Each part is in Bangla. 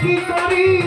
কি করি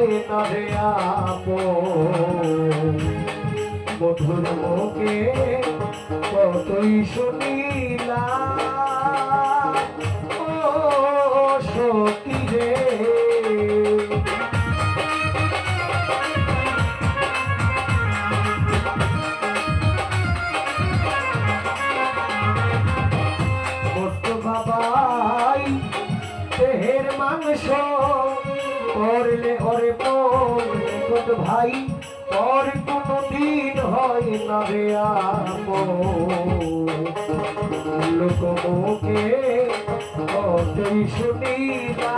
হয় তবে মধুর মুখে কতই শুনিলা সতী রে। বাবাই দেহের মাংস করলে ওরে বোন ভাই তোর কোনো দিন হয় না রে লোক মুখে কতই শুনিবা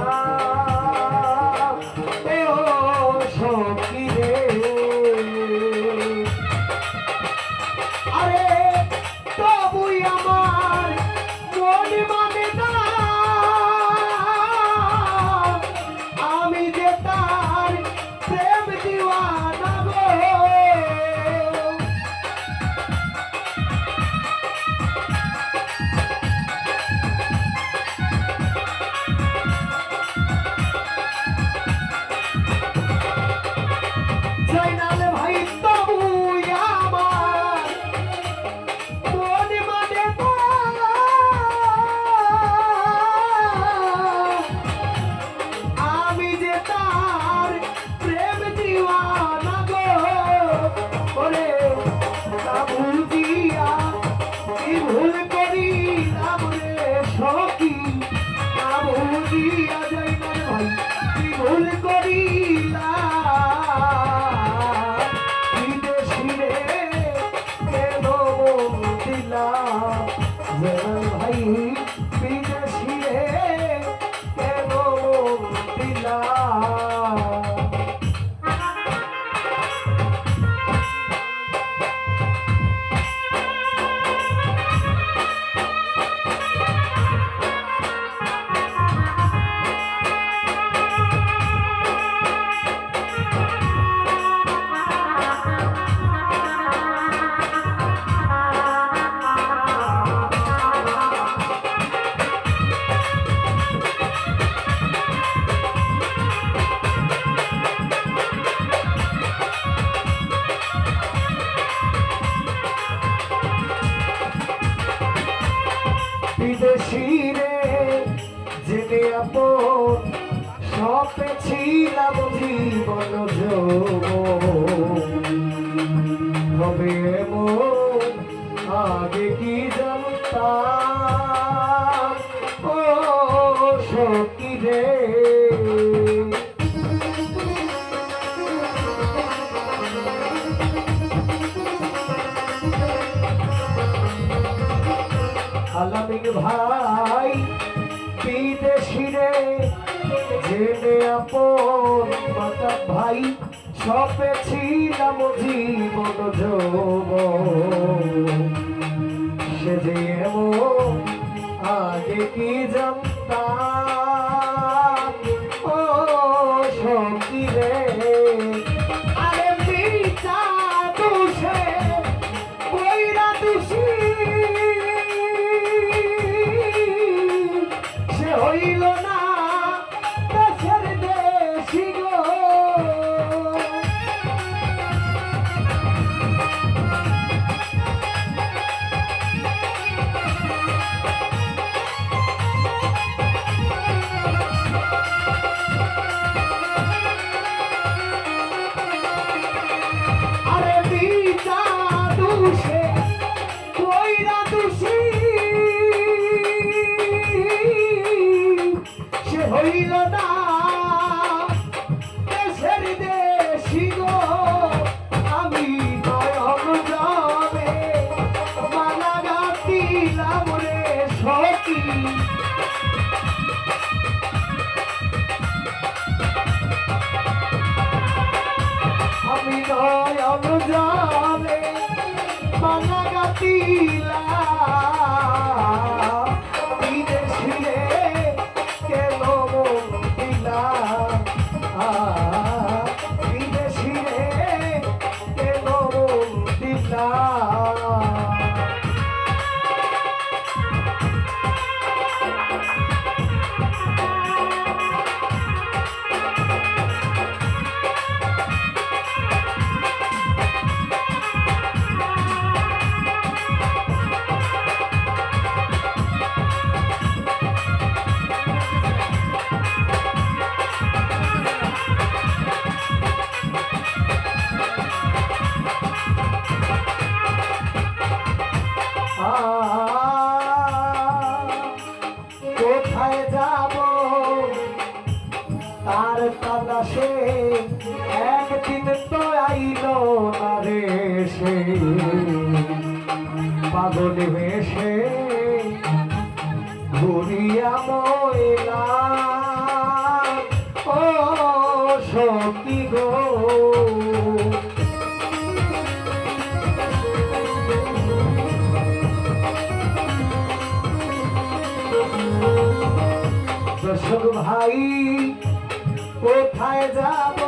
আলামিন ভাই বিদেশিরে জেনে আপন মাতা ভাই, সবে ছিলাম জীবন যৌব সে যে আগে কি জানতাম? জলে পানা গাতিলা তার তালাশে একদিন তো আইল না রে সে। পাগল বেশে ঘুরিয়া ময়লা ও সখী গো। দর্শক ভাই কোথায় যাব?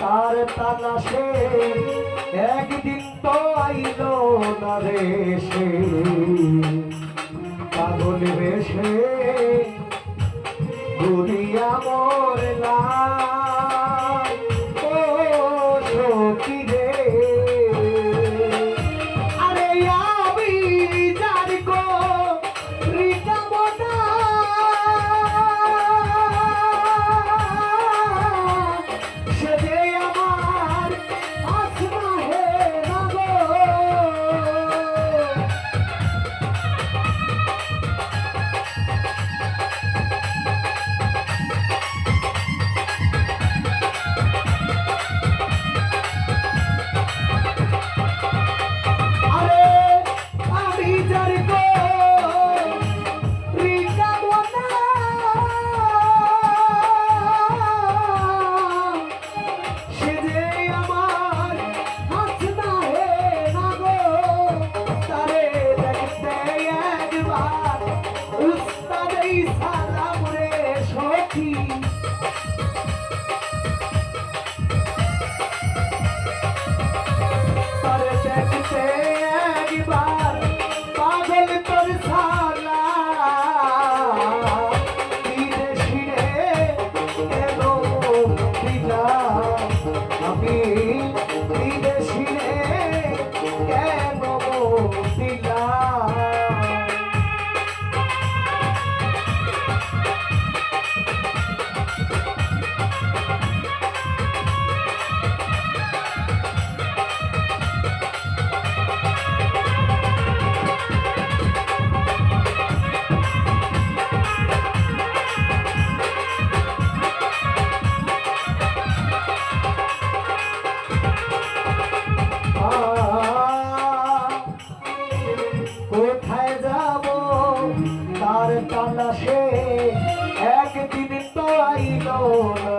তার টানা সে একদিন তো আইল না রে সে। পাগল বেশে ঘুরিয়া মরলাম।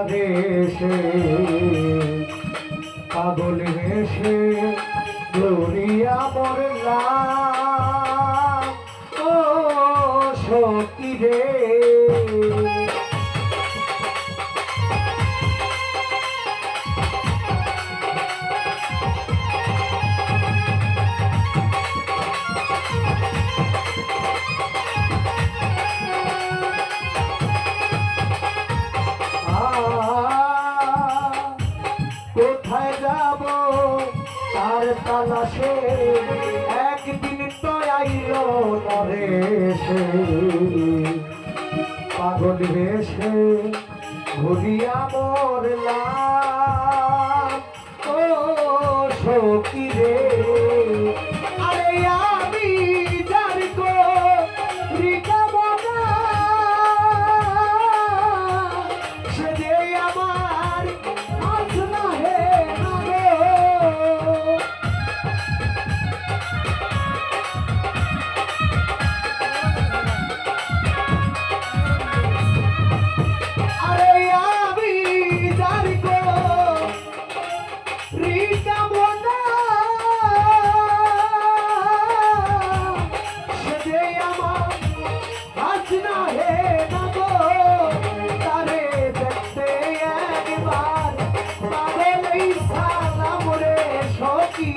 দেশে। পাগল বেশে দৌড়িয়া পড়লাম লাশে একদিন তো আইল নরেশে। পাগল বেশে ঘুরিয়া মরলা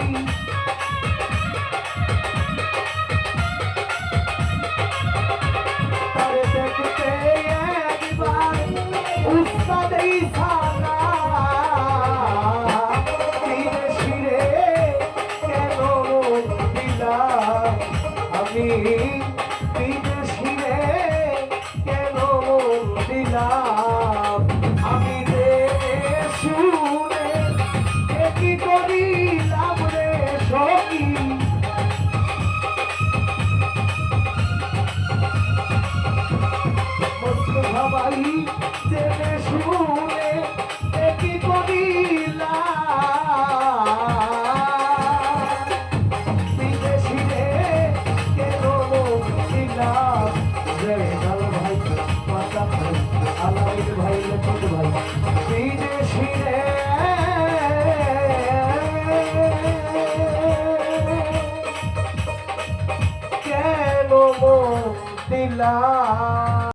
Thank you.